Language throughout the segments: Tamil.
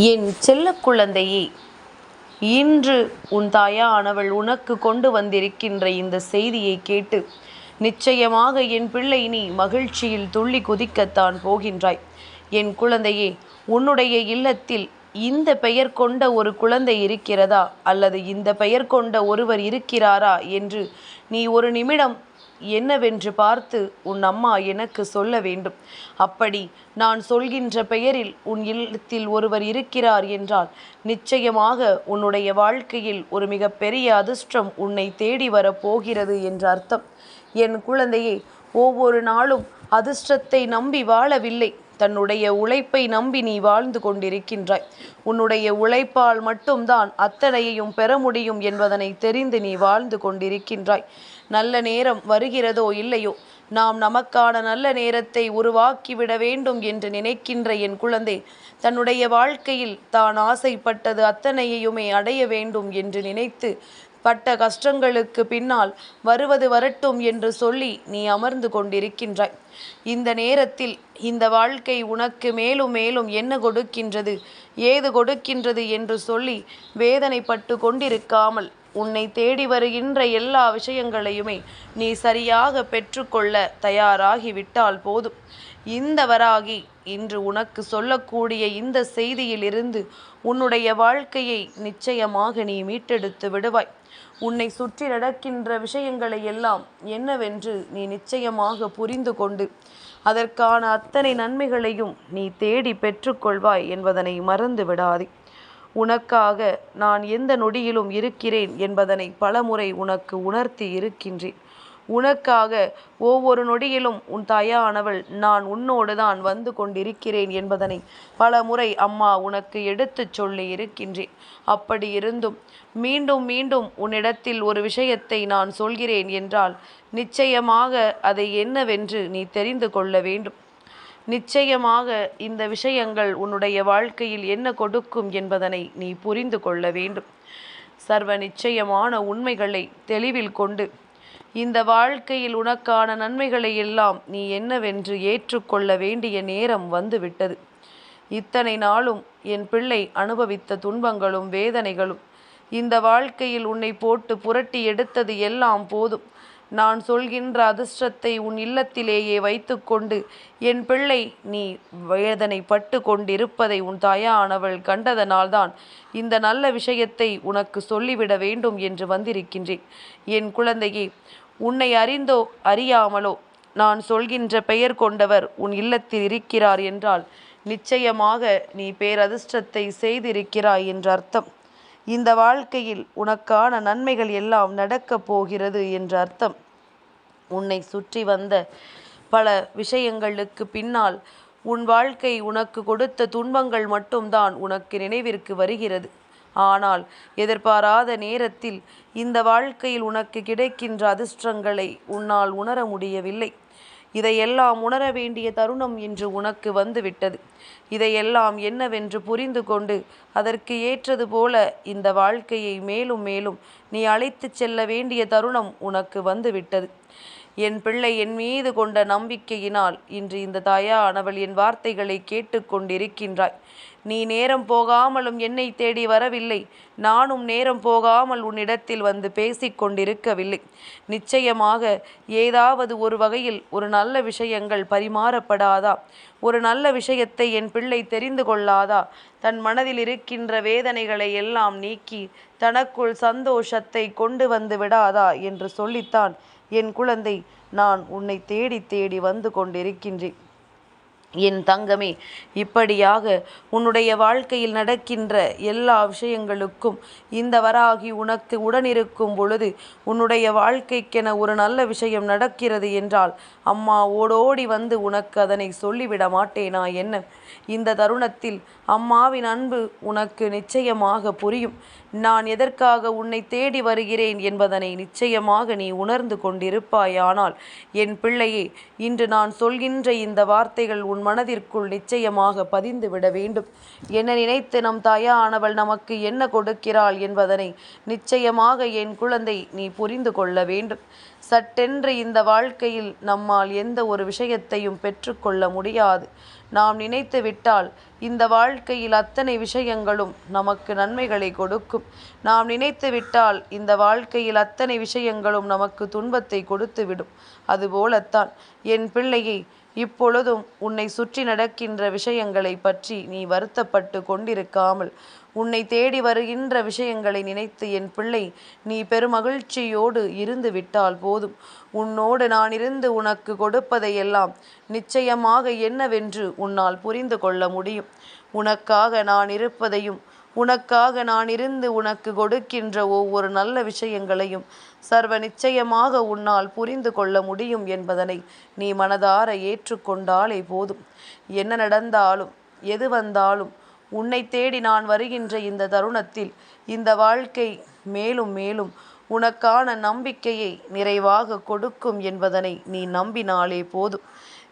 என் செல்ல குழந்தையே இன்று உன் தாயானவள் உனக்கு கொண்டு வந்திருக்கின்ற இந்த செய்தியை கேட்டு நிச்சயமாக என் பிள்ளை நீ மகிழ்ச்சியில் துள்ளி குதிக்கத்தான் போகின்றாய். என் குழந்தையே உன்னுடைய இல்லத்தில் இந்த பெயர் கொண்ட ஒரு குழந்தை இருக்கிறதா? அல்லது இந்த பெயர் கொண்ட ஒருவர் இருக்கிறாரா? என்று நீ ஒரு நிமிடம் என்னவென்று பார்த்து உன் அம்மா எனக்கு சொல்ல வேண்டும். அப்படி நான் சொல்கின்ற பெயரில் உன் இல்லத்தில் ஒருவர் இருக்கிறார் என்றால் நிச்சயமாக உன்னுடைய வாழ்க்கையில் ஒரு மிகப்பெரிய அதிர்ஷ்டம் உன்னை தேடி வரப் போகிறது என்ற அர்த்தம். என் குழந்தையே ஒவ்வொரு நாளும் அதிர்ஷ்டத்தை நம்பி வாழவில்லை. தன்னுடைய உழைப்பை நம்பி நீ வாழ்ந்து கொண்டிருக்கின்றாய். உன்னுடைய உழைப்பால் மட்டும்தான் அத்தனையையும் பெற முடியும் என்பதனை தெரிந்து நீ வாழ்ந்து கொண்டிருக்கின்றாய். நல்ல நேரம் வருகிறதோ இல்லையோ? நாம் நமக்கான நல்ல நேரத்தை உருவாக்கிவிட வேண்டும் என்று நினைக்கின்ற என் குழந்தை தன்னுடைய வாழ்க்கையில் தான் ஆசைப்பட்டது அத்தனையுமே அடைய வேண்டும் என்று நினைத்து பட்ட கஷ்டங்களுக்கு பின்னால் வருவது வரட்டும் என்று சொல்லி நீ அமர்ந்து கொண்டிருக்கின்றாய். இந்த நேரத்தில் இந்த வாழ்க்கை உனக்கு மேலும் மேலும் என்ன கொடுக்கின்றது ஏது கொடுக்கின்றது என்று சொல்லி வேதனைப்பட்டு கொண்டிருக்காமல் உன்னை தேடி வருகின்ற எல்லா விஷயங்களையுமே நீ சரியாக பெற்றுக்கொள்ள தயாராகி விட்டால் போதும். இந்த வராகி இன்று உனக்கு சொல்லக்கூடிய இந்த செய்தியிலிருந்து உன்னுடைய வாழ்க்கையை நிச்சயமாக நீ மீட்டெடுத்து விடுவாய். உன்னை சுற்றி நடக்கின்ற விஷயங்களை எல்லாம் என்னவென்று நீ நிச்சயமாக புரிந்து கொண்டு அதற்கான அத்தனை நன்மைகளையும் நீ தேடி பெற்றுக்கொள்வாய் என்பதனை மறந்து விடாதே உனக்காக நான் எந்த நொடியிலும் இருக்கிறேன் என்பதனை பலமுறை உனக்கு உணர்த்தி இருக்கின்றேன். உனக்காக ஒவ்வொரு நொடியிலும் உன் தாயானவள் நான் உன்னோடு தான் வந்து கொண்டிருக்கிறேன் என்பதனை பல முறை அம்மா உனக்கு எடுத்துச் சொல்லி இருக்கின்றேன். அப்படி இருந்தும் மீண்டும் மீண்டும் உன்னிடத்தில் ஒரு விஷயத்தை நான் சொல்கிறேன் என்றால் நிச்சயமாக அதை என்னவென்று நீ தெரிந்து கொள்ள வேண்டும். நிச்சயமாக இந்த விஷயங்கள் உன்னுடைய வாழ்க்கையில் என்ன கொடுக்கும் என்பதனை நீ புரிந்து கொள்ள வேண்டும். சர்வ நிச்சயமான உண்மைகளை தெளிவில் கொண்டு இந்த வாழ்க்கையில் உனக்கான நன்மைகளை எல்லாம் நீ என்னவென்று ஏற்றுக்கொள்ள வேண்டிய நேரம் வந்துவிட்டது. இத்தனை நாளும் என் பிள்ளை அனுபவித்த துன்பங்களும் வேதனைகளும் இந்த வாழ்க்கையில் உன்னை போட்டு புரட்டி எடுத்தது எல்லாம் போதும். நான் சொல்கின்ற அதிர்ஷ்டத்தை உன் இல்லத்திலேயே வைத்துக்கொண்டு என் பிள்ளை நீ வேதனைப்பட்டு கொண்டிருப்பதை உன் தாயானவள் கண்டதனால்தான் இந்த நல்ல விஷயத்தை உனக்கு சொல்லிவிட வேண்டும் என்று வந்திருக்கின்றேன். என் குழந்தையே உன்னை அறிந்தோ அறியாமலோ நான் சொல்கின்ற பெயர் கொண்டவர் உன் இல்லத்தில் இருக்கிறார் என்றால் நிச்சயமாக நீ பேரதிர்ஷ்டத்தை செய்திருக்கிறாய் என்று அர்த்தம் இந்த வாழ்க்கையில் உனக்கான நன்மைகள் எல்லாம் நடக்கப் போகிறது என்ற அர்த்தம். உன்னை சுற்றி வந்த பல விஷயங்களுக்கு பின்னால் உன் வாழ்க்கை உனக்கு கொடுத்த துன்பங்கள் மட்டும்தான் உனக்கு நினைவிற்கு வருகிறது. ஆனால் எதிர்பாராத நேரத்தில் இந்த வாழ்க்கையில் உனக்கு கிடைக்கின்ற அதிர்ஷ்டங்களை உன்னால் உணர முடியவில்லை. இதையெல்லாம் உணர வேண்டிய தருணம் இன்று உனக்கு வந்துவிட்டது. இதையெல்லாம் என்னவென்று புரிந்து கொண்டு அதற்கு ஏற்றது போல இந்த வாழ்க்கையை மேலும் மேலும் நீ அழைத்துச் செல்ல வேண்டிய தருணம் உனக்கு வந்துவிட்டது. என் பிள்ளை என் மீது கொண்ட நம்பிக்கையினால் இன்று இந்த தாயானவள் என் வார்த்தைகளை கேட்டுக்கொண்டிருக்கின்றாய் நீ நேரம் போகாமலும் என்னை தேடி வரவில்லை. நானும் நேரம் போகாமல் உன்னிடத்தில் வந்து பேசிக்கொண்டிருக்கவில்லை நிச்சயமாக ஏதாவது ஒரு வகையில் ஒரு நல்ல விஷயங்கள் பரிமாறப்படாதா? ஒரு நல்ல விஷயத்தை என் பிள்ளை தெரிந்து கொள்ளாதா? தன் மனதில் இருக்கின்ற வேதனைகளை எல்லாம் நீக்கி தனக்குள் சந்தோஷத்தை கொண்டு வந்து விடாதா? என்று சொல்லித்தான். என் குழந்தை நான் உன்னை தேடி தேடி வந்து கொண்டிருக்கின்றேன். என் தங்கமே இப்படியாக உன்னுடைய வாழ்க்கையில் நடக்கின்ற எல்லா விஷயங்களுக்கும் இந்த வராகி உனக்கு உடனிருக்கும் பொழுது உன்னுடைய வாழ்க்கைக்கென ஒரு நல்ல விஷயம் நடக்கிறது என்றால் அம்மா ஓடோடி வந்து உனக்கு அதனை சொல்லிவிட மாட்டேனா என்ன? இந்த தருணத்தில் அம்மாவின் அன்பு உனக்கு நிச்சயமாக புரியும். நான் எதற்காக உன்னை தேடி வருகிறேன் என்பதனை நிச்சயமாக நீ உணர்ந்து கொண்டிருப்பாயானால் என் பிள்ளையே இன்று நான் சொல்கின்ற இந்த வார்த்தைகள் உன் மனதிற்குள் நிச்சயமாக பதிந்து விட வேண்டும். என்ன நினைத்து நம் தாயானவள் நமக்கு என்ன கொடுக்கிறாள் என்பதனை நிச்சயமாக என் குழந்தை நீ புரிந்து கொள்ள வேண்டும். சட்டென்று இந்த வாழ்க்கையில் நம்மால் எந்த ஒரு விஷயத்தையும் பெற்றுக்கொள்ள முடியாது. நாம் நினைத்து விட்டால் இந்த வாழ்க்கையில் அத்தனை விஷயங்களும் நமக்கு நன்மைகளை கொடுக்கும். நாம் நினைத்து விட்டால் இந்த வாழ்க்கையில் அத்தனை விஷயங்களும் நமக்கு துன்பத்தை கொடுத்துவிடும். அதுபோலத்தான் என் பிள்ளையை இப்பொழுதும் உன்னை சுற்றி நடக்கின்ற விஷயங்களை பற்றி நீ வருத்தப்பட்டு கொண்டிருக்காமல் உன்னை தேடி வருகின்ற விஷயங்களை நினைத்து என் பிள்ளை நீ பெருமகிழ்ச்சியோடு இருந்து விட்டால் போதும். உன்னோடு நான் இருந்து உனக்கு கொடுப்பதையெல்லாம் நிச்சயமாக என்னவென்று உன்னால் புரிந்து கொள்ள முடியும். உனக்காக நான் இருப்பதையும் உனக்காக நான் இருந்து உனக்கு கொடுக்கின்ற ஒவ்வொரு நல்ல விஷயங்களையும் சர்வ நிச்சயமாக உன்னால் புரிந்து கொள்ள முடியும் என்பதனை நீ மனதார ஏற்றுக்கொண்டாலே போதும். என்ன நடந்தாலும் எது வந்தாலும் உன்னை தேடி நான் வருகின்ற இந்த தருணத்தில் இந்த வாழ்க்கை மேலும் மேலும் உனக்கான நம்பிக்கையை நிறைவாக கொடுக்கும் என்பதனை நீ நம்பினாலே போதும்.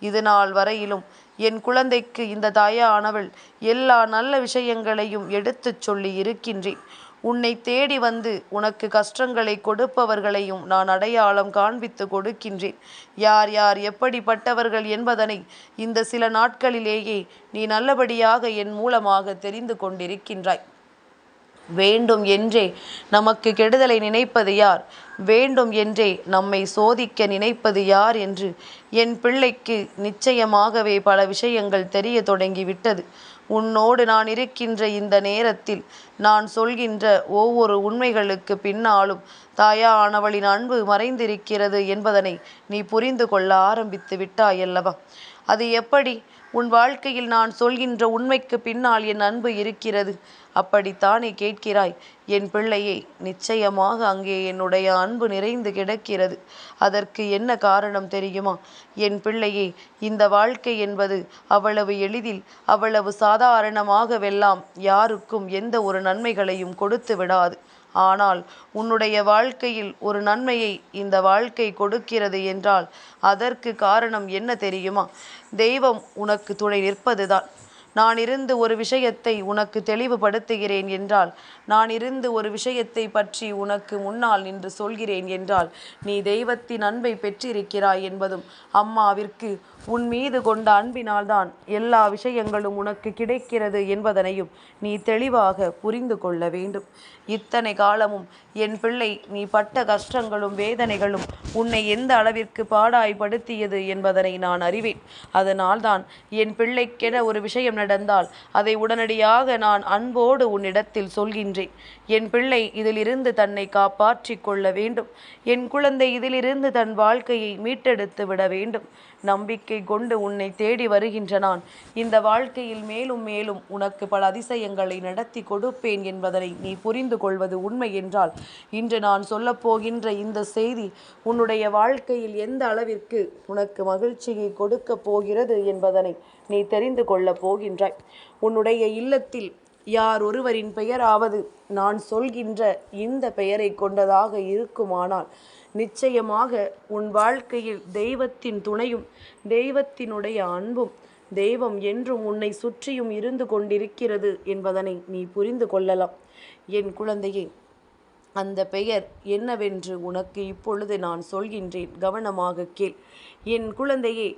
இது நாள் வரையிலும் என் குழந்தைக்கு இந்த தாயானவள் எல்லா நல்ல விஷயங்களையும் எடுத்துச் சொல்லி இருக்கின்றேன். உன்னை தேடி வந்து உனக்கு கஷ்டங்களை கொடுப்பவர்களையும் நான் அடையாளம் காண்பித்து கொடுக்கின்றேன். யார் யார் எப்படிப்பட்டவர்கள் என்பதனை இந்த சில நாட்களிலேயே நீ நல்லபடியாக என் மூலமாக தெரிந்து கொண்டிருக்கின்றாய். வேண்டும் என்றே நமக்கு கெடுதலை நினைப்பது யார்? வேண்டும் என்றே நம்மை சோதிக்க நினைப்பது யார் என்று என் பிள்ளைக்கு நிச்சயமாகவே பல விஷயங்கள் தெரிய தொடங்கிவிட்டது. உன்னோடு நான் இருக்கின்ற இந்த நேரத்தில் நான் சொல்கின்ற ஒவ்வொரு உண்மைகளுக்கு பின்னாலும் தாயா ஆனவளின் அன்பு மறைந்திருக்கிறது என்பதனை நீ புரிந்து கொள்ள ஆரம்பித்து விட்டாயல்லவா? அது எப்படி? உன் வாழ்க்கையில் நான் சொல்கின்ற உண்மைக்கு பின்னால் என் அன்பு இருக்கிறது. அப்படித்தானே கேட்கிறாய்? என் பிள்ளையே நிச்சயமாக அங்கே என்னுடைய அன்பு நிறைந்து கிடக்கிறது. அதற்கு என்ன காரணம் தெரியுமா? என் பிள்ளையே இந்த வாழ்க்கை என்பது அவ்வளவு எளிதில் அவ்வளவு சாதாரணமாகவெல்லாம் யாருக்கும் எந்த ஒரு நன்மைகளையும் கொடுத்து விடாது. ஆனால் உன்னுடைய வாழ்க்கையில் ஒரு நன்மையை இந்த வாழ்க்கை கொடுக்கிறது என்றால் அதற்கு காரணம் என்ன தெரியுமா? தெய்வம் உனக்கு துணை நிற்பதுதான். நான் இருந்து ஒரு விஷயத்தை உனக்கு தெளிவுபடுத்துகிறேன் என்றால் நான் இருந்து ஒரு விஷயத்தை பற்றி உனக்கு முன்னால் நின்று சொல்கிறேன் என்றால் நீ தெய்வத்தின் அன்பை பெற்றிருக்கிறாய் என்பதும் அம்மாவிற்கு உன் மீது கொண்ட அன்பினால்தான் எல்லா விஷயங்களும் உனக்கு கிடைக்கிறது என்பதனையும் நீ தெளிவாக புரிந்து கொள்ள வேண்டும். இத்தனை காலமும் என் பிள்ளை நீ பட்ட கஷ்டங்களும் வேதனைகளும் உன்னை எந்த அளவிற்கு பாடாய்படுத்தியது என்பதனை நான் அறிவேன். அதனால்தான் என் பிள்ளைக்கென ஒரு விஷயம் நடந்தால் அதை உடனடியாக நான் அன்போடு உன்னிடத்தில் சொல்கின்றேன். என் பிள்ளை இதிலிருந்து தன்னை காப்பாற்றிக் கொள்ள வேண்டும். என் குழந்தை இதிலிருந்து தன் வாழ்க்கையை மீட்டெடுத்து விட வேண்டும். நம்பிக்கை கொண்டு உன்னை தேடி வருகின்ற நான் இந்த வாழ்க்கையில் மேலும் மேலும் உனக்கு பல அதிசயங்களை நடத்தி கொடுப்பேன் என்பதனை நீ புரிந்து கொள்வது உண்மை என்றால் இன்று நான் சொல்லப்போகின்ற இந்த செய்தி உன்னுடைய வாழ்க்கையில் எந்த அளவிற்கு உனக்கு மகிழ்ச்சியை கொடுக்க போகிறது என்பதனை நீ தெரிந்து கொள்ளப் போகின்றாய். உன்னுடைய இல்லத்தில் யார் ஒருவரின் பெயராவது நான் சொல்கின்ற இந்த பெயரை கொண்டதாக இருக்குமானால் நிச்சயமாக உன் வாழ்க்கையில் தெய்வத்தின் துணையும் தெய்வத்தினுடைய அன்பும் தெய்வம் என்றும் உன்னை சுற்றியும் இருந்து கொண்டிருக்கிறது என்பதனை நீ புரிந்து கொள்ளலாம். என் குழந்தையே அந்த பெயர் என்னவென்று உனக்கு இப்பொழுது நான் சொல்கின்றேன். கவனமாக கேள். என் குழந்தையே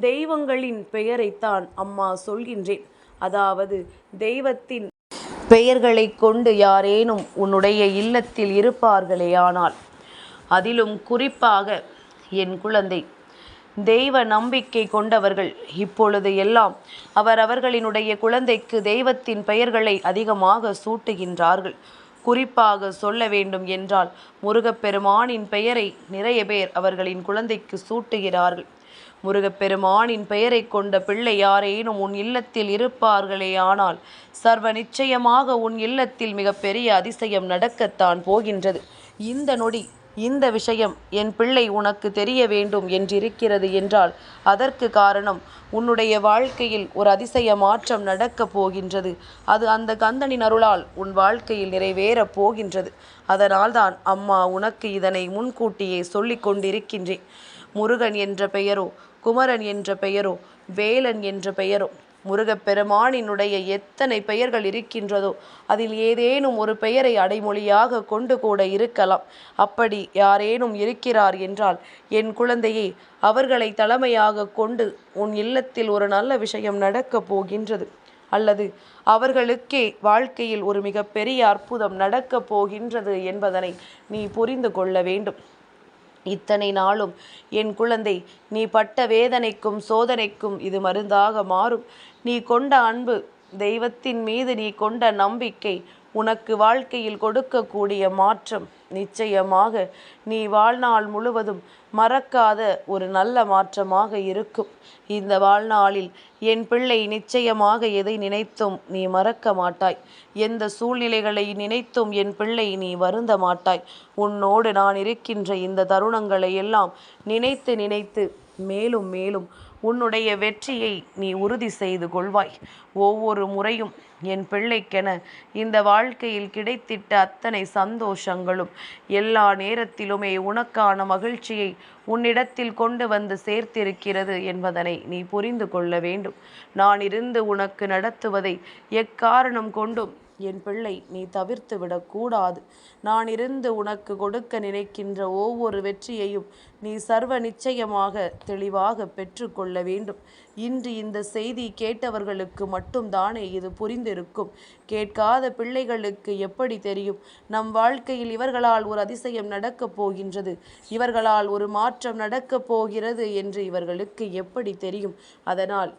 தெய்வங்களின் பெயரைத்தான் அம்மா சொல்கின்றேன். அதாவது தெய்வத்தின் பெயர்களை கொண்டு யாரேனும் உன்னுடைய இல்லத்தில் இருப்பார்களேயானால் அதிலும் குறிப்பாக என் குழந்தை. தெய்வ நம்பிக்கை கொண்டவர்கள் இப்பொழுது எல்லாம் அவரவர்களினுடைய குழந்தைக்கு தெய்வத்தின் பெயர்களை அதிகமாக சூட்டுகின்றார்கள். குறிப்பாக சொல்ல வேண்டும் என்றால் முருகப்பெருமானின் பெயரை நிறைய பேர் அவர்களின் குழந்தைக்கு சூட்டுகிறார்கள். முருகப்பெருமானின் பெயரை கொண்ட பிள்ளை யாரேனும் உன் இல்லத்தில் இருப்பார்களே ஆனால் சர்வ நிச்சயமாக உன் இல்லத்தில் மிகப்பெரிய அதிசயம் நடக்கத்தான் போகின்றது. இந்த நொடி இந்த விஷயம் என் பிள்ளை உனக்கு தெரிய வேண்டும் என்றிருக்கிறது என்றால் அதற்கு காரணம் உன்னுடைய வாழ்க்கையில் ஒரு அதிசய மாற்றம் நடக்கப் போகின்றது. அது அந்த கந்தனின் அருளால் உன் வாழ்க்கையில் நிறைவேறப் போகின்றது. அதனால்தான் அம்மா உனக்கு இதனை முன்கூட்டியே சொல்லிக் கொண்டிருக்கின்றேன். முருகன் என்ற பெயரோ குமரன் என்ற பெயரோ வேலன் என்ற பெயரோ முருகப்பெருமானினுடைய எத்தனை பெயர்கள் இருக்கின்றதோ அதில் ஏதேனும் ஒரு பெயரை அடைமொழியாக கொண்டு கூட இருக்கலாம். அப்படி யாரேனும் இருக்கிறார் என்றால் என் குழந்தையே அவர்களை தலைமையாக கொண்டு உன் இல்லத்தில் ஒரு நல்ல விஷயம் நடக்கப் போகின்றது. அல்லது அவர்களுக்கே வாழ்க்கையில் ஒரு மிகப்பெரிய அற்புதம் நடக்கப் போகின்றது என்பதனை நீ புரிந்து கொள்ள வேண்டும். இத்தனை நாளும் என் குழந்தை நீ பட்ட வேதனைக்கும் சோதனைக்கும் இது மருந்தாக மாறும். நீ கொண்ட அன்பு தெய்வத்தின் மீது நீ கொண்ட நம்பிக்கை உனக்கு வாழ்க்கையில் கொடுக்கக்கூடிய மாற்றம். நிச்சயமாக நீ வாழ்நாள் முழுவதும் மறக்காத ஒரு நல்ல மாற்றமாக இருக்கும். இந்த வாழ்நாளில் என் பிள்ளை நிச்சயமாக எதை நினைத்தும் நீ மறக்க மாட்டாய். எந்த சூழ்நிலைகளை நினைத்தும் என் பிள்ளை நீ வருந்த மாட்டாய். உன்னோடு நான் இருக்கின்ற இந்த தருணங்களை எல்லாம் நினைத்து நினைத்து மேலும் மேலும் உன்னுடைய வெற்றியை நீ உறுதி செய்து கொள்வாய். ஒவ்வொரு முறையும் என் பிள்ளைக்கென இந்த வாழ்க்கையில் கிடைத்திட்ட அத்தனை சந்தோஷங்களும் எல்லா நேரத்திலுமே உனக்கான மகிழ்ச்சியை உன்னிடத்தில் கொண்டு வந்து சேர்த்திருக்கிறது என்பதனை நீ புரிந்து கொள்ள வேண்டும். நான் இருந்து உனக்கு நடத்துவதை எக்காரணம் கொண்டும் என் பிள்ளை நீ தவிர்த்து விடக்கூடாது நான் இருந்து உனக்கு கொடுக்க நினைக்கின்ற ஒவ்வொரு வெற்றியையும் நீ சர்வ நிச்சயமாக தெளிவாக பெற்றுக்கொள்ள வேண்டும். இன்று இந்த செய்தி கேட்டவர்களுக்கு மட்டும்தானே இது புரிந்திருக்கும். கேட்காத பிள்ளைகளுக்கு எப்படி தெரியும்? நம் வாழ்க்கையில் இவர்களால் ஒரு அதிசயம் நடக்கப் போகின்றது. இவர்களால் ஒரு மாற்றம் நடக்கப் போகிறது என்று இவர்களுக்கு எப்படி தெரியும்? அதனால்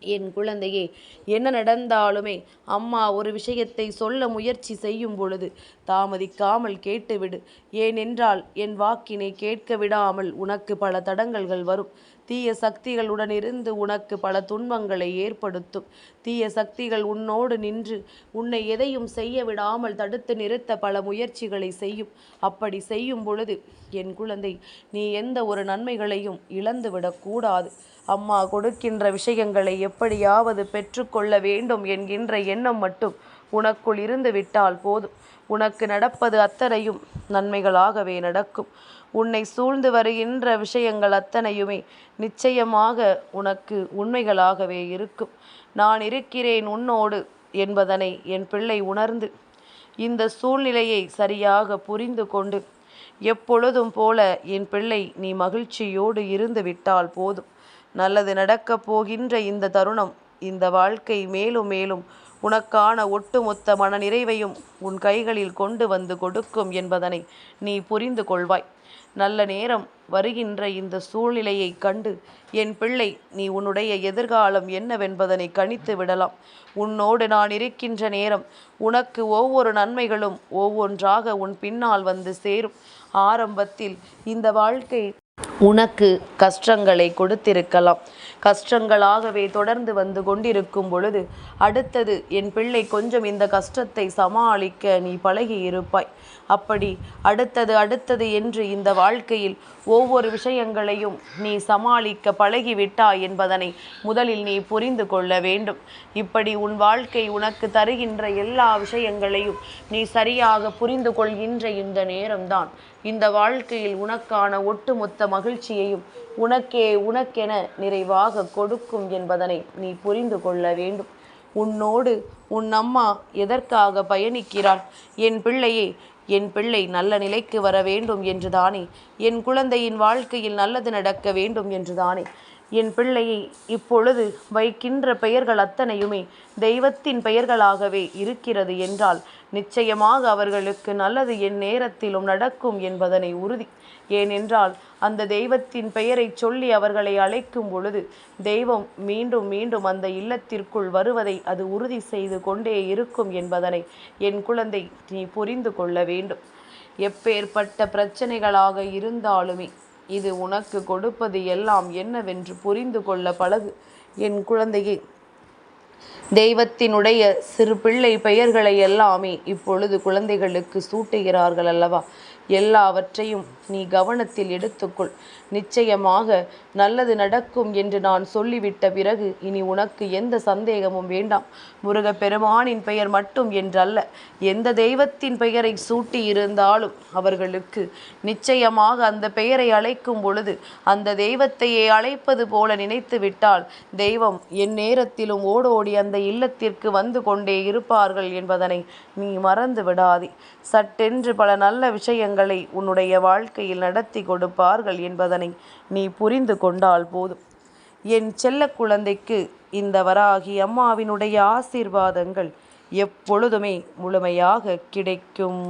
என் குழந்தையே என்ன நடந்தாலுமே அம்மா ஒரு விஷயத்தை சொல்ல முயற்சி செய்யும் பொழுது தாமதிக்காமல் கேட்டுவிடு. ஏனென்றால் என் வாக்கினை கேட்க விடாமல் உனக்கு பல தடங்கல்கள் வரும். தீய சக்திகளுடன் இருந்து உனக்கு பல துன்பங்களை ஏற்படுத்தும். தீய சக்திகள் உன்னோடு நின்று உன்னை எதையும் செய்ய விடாமல் தடுத்து நிறுத்த பல முயற்சிகளை செய்யும். அப்படி செய்யும் பொழுது என் குழந்தை நீ எந்த ஒரு நன்மைகளையும் இழந்துவிடக்கூடாது அம்மா கொடுக்கின்ற விஷயங்களை எப்படியாவது பெற்றுக்கொள்ள வேண்டும் என்கின்ற எண்ணம் மட்டும் உனக்குள் இருந்து விட்டால் போதும். உனக்கு நடப்பது அத்தனையும் நன்மைகளாகவே நடக்கும். உன்னை சூழ்ந்து வருகின்ற விஷயங்கள் அத்தனையுமே நிச்சயமாக உனக்கு உண்மைகளாகவே இருக்கும். நான் இருக்கிறேன் உன்னோடு என்பதனை என் பிள்ளை உணர்ந்து இந்த சூழ்நிலையை சரியாக புரிந்து கொண்டு எப்பொழுதும் போல என் பிள்ளை நீ மகிழ்ச்சியோடு இருந்து விட்டால் போதும். நல்லது நடக்கப் போகின்ற இந்த தருணம் இந்த வாழ்க்கை மேலும் மேலும் உனக்கான ஒட்டுமொத்த மன நிறைவையும் உன் கைகளில் கொண்டு வந்து கொடுக்கும் என்பதனை நீ புரிந்து கொள்வாய். நல்ல நேரம் வருகின்ற இந்த சூழ்நிலையை கண்டு என் பிள்ளை நீ உன்னுடைய எதிர்காலம் என்னவென்பதனை கணித்து விடலாம். உன்னோடு நான் இருக்கின்ற நேரம் உனக்கு ஒவ்வொரு நன்மைகளும் ஒவ்வொன்றாக உன் பின்னால் வந்து சேரும். ஆரம்பத்தில் இந்த வாழ்க்கை உனக்கு கஷ்டங்களை கொடுத்திருக்கலாம். கஷ்டங்களாகவே தொடர்ந்து வந்து கொண்டிருக்கும் பொழுது அடுத்தது என் பிள்ளை கொஞ்சம் இந்த கஷ்டத்தை சமாளிக்க நீ பழகி இருப்பாய். அப்படி அடுத்தது அடுத்தது என்று இந்த வாழ்க்கையில் ஒவ்வொரு விஷயங்களையும் நீ சமாளிக்க பழகிவிட்டாய் என்பதனை முதலில் நீ புரிந்து கொள்ள வேண்டும். இப்படி உன் வாழ்க்கை உனக்கு தருகின்ற எல்லா விஷயங்களையும் நீ சரியாக புரிந்து கொள்கின்ற இந்த நேரம்தான். இந்த வாழ்க்கையில் உனக்கான ஒட்டுமொத்த மகிழ்ச்சியையும் உனக்கே உனக்கென நிறைவாக கொடுக்கும் என்பதனை நீ புரிந்து கொள்ள வேண்டும். உன்னோடு உன் அம்மா எதற்காக பயணிக்கிறாள்? என் பிள்ளையே என் பிள்ளை நல்ல நிலைக்கு வர வேண்டும் என்றுதானே? என் குழந்தையின் வாழ்க்கையில் நல்லது நடக்க வேண்டும் என்றுதானே? என் பிள்ளையை இப்பொழுது வைக்கின்ற பெயர்கள் அத்தனையுமே தெய்வத்தின் பெயர்களாகவே இருக்கிறது என்றால் நிச்சயமாக அவர்களுக்கு நல்லது என் நேரத்திலும் நடக்கும் என்பதனை உறுதி. ஏனென்றால் அந்த தெய்வத்தின் பெயரை சொல்லி அவர்களை அழைக்கும் பொழுது தெய்வம் மீண்டும் மீண்டும் அந்த இல்லத்திற்குள் வருவதை அது உறுதி செய்து கொண்டே இருக்கும் என்பதனை என் குழந்தை நீ புரிந்து கொள்ள வேண்டும். எப்பேற்பட்ட பிரச்சனைகளாக இருந்தாலுமே இது உனக்கு கொடுப்பது எல்லாம் என்னவென்று புரிந்து கொள்ள பழகு என் குழந்தையே. தெய்வத்தினுடைய சிறு பிள்ளை பெயர்களை எல்லாமே இப்பொழுது குழந்தைகளுக்கு சூட்டுகிறார்கள் அல்லவா? எல்லாவற்றையும் நீ கவனத்தில் எடுத்துக்கொள். நிச்சயமாக நல்லது நடக்கும் என்று நான் சொல்லிவிட்ட பிறகு இனி உனக்கு எந்த சந்தேகமும் வேண்டாம். முருகப்பெருமானின் பெயர் மட்டும் என்றல்ல எந்த தெய்வத்தின் பெயரை சூட்டி இருந்தாலும் அவர்களுக்கு நிச்சயமாக அந்த பெயரை அழைக்கும் பொழுது அந்த தெய்வத்தையே அழைப்பது போல நினைத்து விட்டால் தெய்வம் என் நேரத்திலும் ஓடோடி அந்த இல்லத்திற்கு வந்து கொண்டே இருப்பார்கள் என்பதனை நீ மறந்து விடாதே. சட்டென்று பல நல்ல விஷயங்கள் உன்னுடைய வாழ்க்கையில் நடத்தி கொடுப்பார்கள் என்பதனை நீ புரிந்து கொண்டால் போதும். என் செல்ல குழந்தைக்கு இந்த வராகி அம்மாவினுடைய ஆசீர்வாதங்கள் எப்பொழுதுமே முழுமையாக கிடைக்கும்.